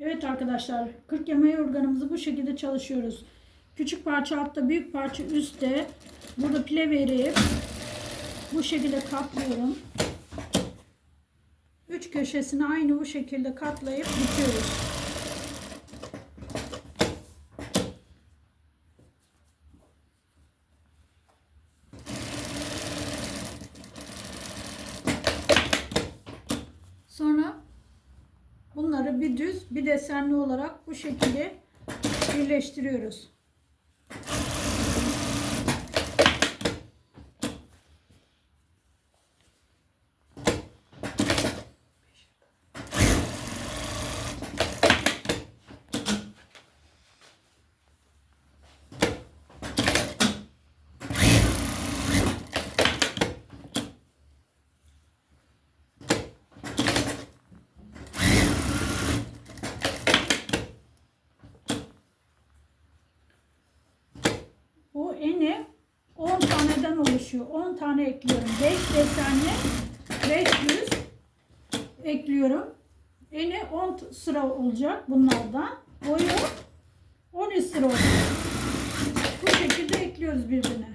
Evet arkadaşlar 40 yama organımızı bu şekilde çalışıyoruz. Küçük parça altta büyük parça üstte. Burada pile verip bu şekilde katlıyorum. Üç köşesini aynı bu şekilde katlayıp bitiyoruz. Sonra bunları bir düz bir desenli olarak bu şekilde birleştiriyoruz. Bu eni 10 taneden oluşuyor. 10 tane ekliyorum. 5 desenli 5 düz ekliyorum. Eni 10 t- sıra olacak bunlardan. Boyu 13 sıra olacak. Bu şekilde ekliyoruz birbirine.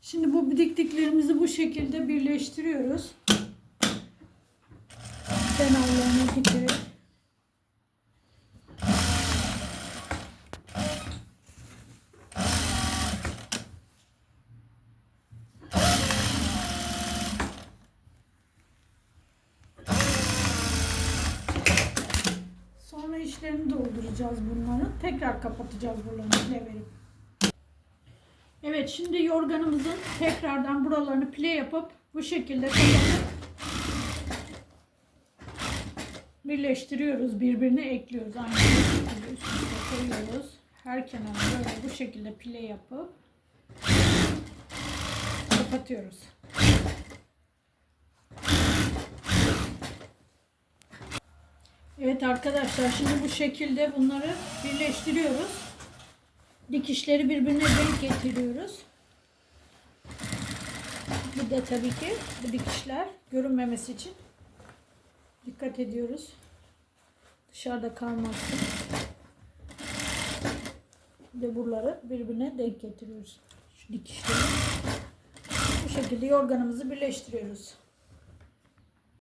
Şimdi bu diktiklerimizi bu şekilde birleştiriyoruz. Kenarlarına diktirip. Sonra işlerini dolduracağız bunları. Tekrar kapatacağız buralarını pile. Evet şimdi yorganımızın tekrardan buralarını pile yapıp bu şekilde birleştiriyoruz. Birbirine ekliyoruz. Aynı şekilde üst üste koyuyoruz. Her kenarını böyle bu şekilde pile yapıp kapatıyoruz. Arkadaşlar şimdi bu şekilde bunları birleştiriyoruz. Dikişleri birbirine denk getiriyoruz. Bir de tabii ki bu dikişler görünmemesi için dikkat ediyoruz. Dışarıda kalmasın. Ve buraları birbirine denk getiriyoruz. Şu dikişleri. Bu şekilde yorganımızı birleştiriyoruz.